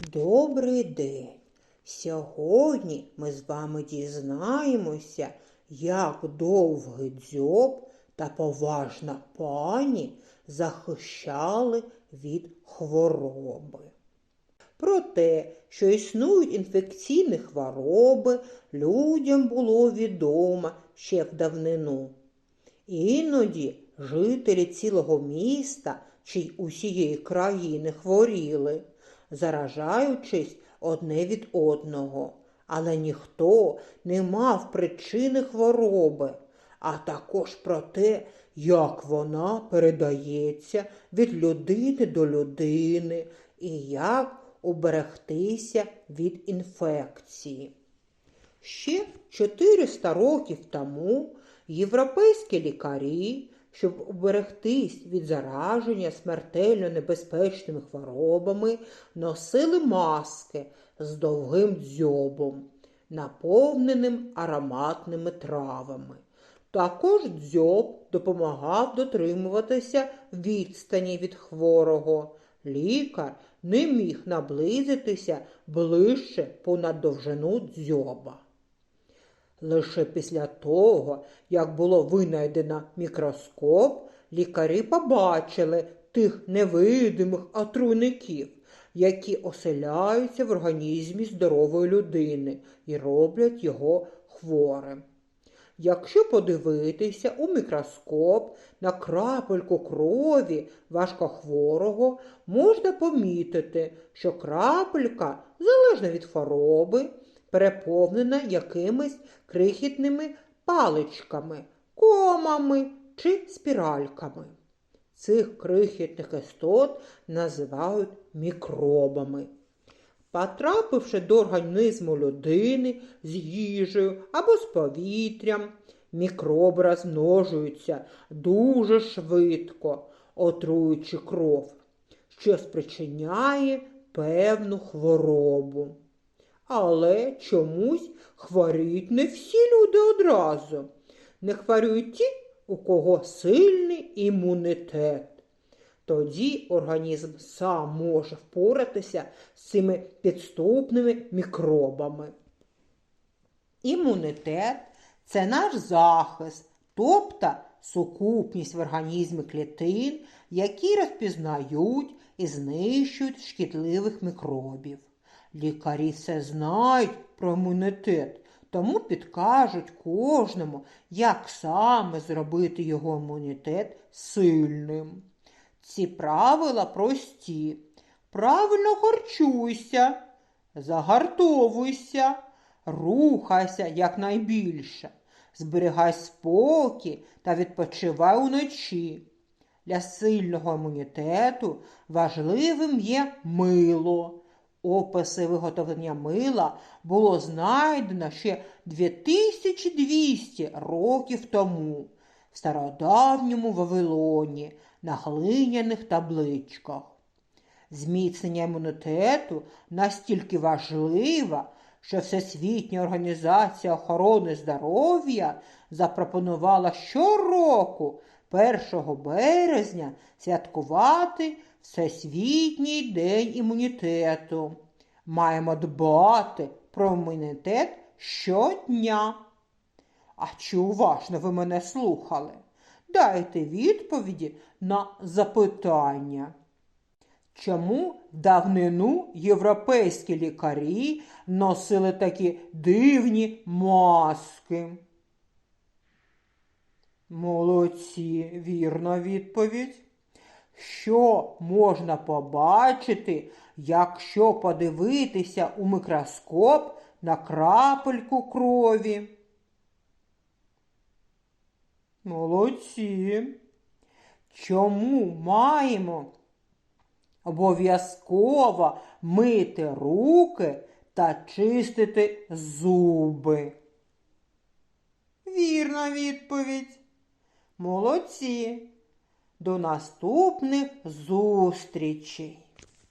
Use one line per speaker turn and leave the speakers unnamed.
Добрий день! Сьогодні ми з вами дізнаємося, як довгий дзьоб та поважна пані захищали від хвороби. Про те, що існують інфекційні хвороби, людям було відомо ще в давнину. Іноді жителі цілого міста чи усієї країни хворіли, заражаючись одне від одного, але ніхто не мав причини хвороби, а також про те, як вона передається від людини до людини і як уберегтися від інфекції. Ще 400 років тому європейські лікарі, щоб уберегтись від зараження смертельно небезпечними хворобами, носили маски з довгим дзьобом, наповненим ароматними травами. Також дзьоб допомагав дотримуватися відстані від хворого. Лікар не міг наблизитися ближче понад довжину дзьоба. Лише після того, як було винайдено мікроскоп, лікарі побачили тих невидимих отруйників, які оселяються в організмі здорової людини і роблять його хворим. Якщо подивитися у мікроскоп на крапельку крові важкохворого, можна помітити, що крапелька, залежно від хвороби, переповнена якимись крихітними паличками, комами чи спіральками. Цих крихітних істот називають мікробами. Потрапивши до організму людини з їжею або з повітрям, мікроби розмножуються дуже швидко, отруючи кров, що спричиняє певну хворобу. Але чомусь хворіють не всі люди одразу. Не хворіють ті, у кого сильний імунітет. Тоді організм сам може впоратися з цими підступними мікробами. Імунітет це наш захист, тобто сукупність в організмі клітин, які розпізнають і знищують шкідливих мікробів. Лікарі все знають про імунітет, тому підкажуть кожному, як саме зробити його імунітет сильним. Ці правила прості. Правильно харчуйся, загартовуйся, рухайся якнайбільше, зберігай спокій та відпочивай уночі. Для сильного імунітету важливим є мило. Описи виготовлення мила було знайдено ще 2200 років тому в стародавньому Вавилоні на глиняних табличках. Зміцнення імунітету настільки важливо, що Всесвітня організація охорони здоров'я запропонувала щороку 1 березня святкувати Всесвітній день імунітету. Маємо дбати про імунітет щодня. А чи уважно ви мене слухали? Дайте відповіді на запитання. Чому давнину європейські лікарі носили такі дивні маски? Молодці, вірна відповідь. Що можна побачити, якщо подивитися у мікроскоп на крапельку крові? Молодці. Чому маємо обов'язково мити руки та чистити зуби? Вірна відповідь. Молодці. До наступних зустрічей!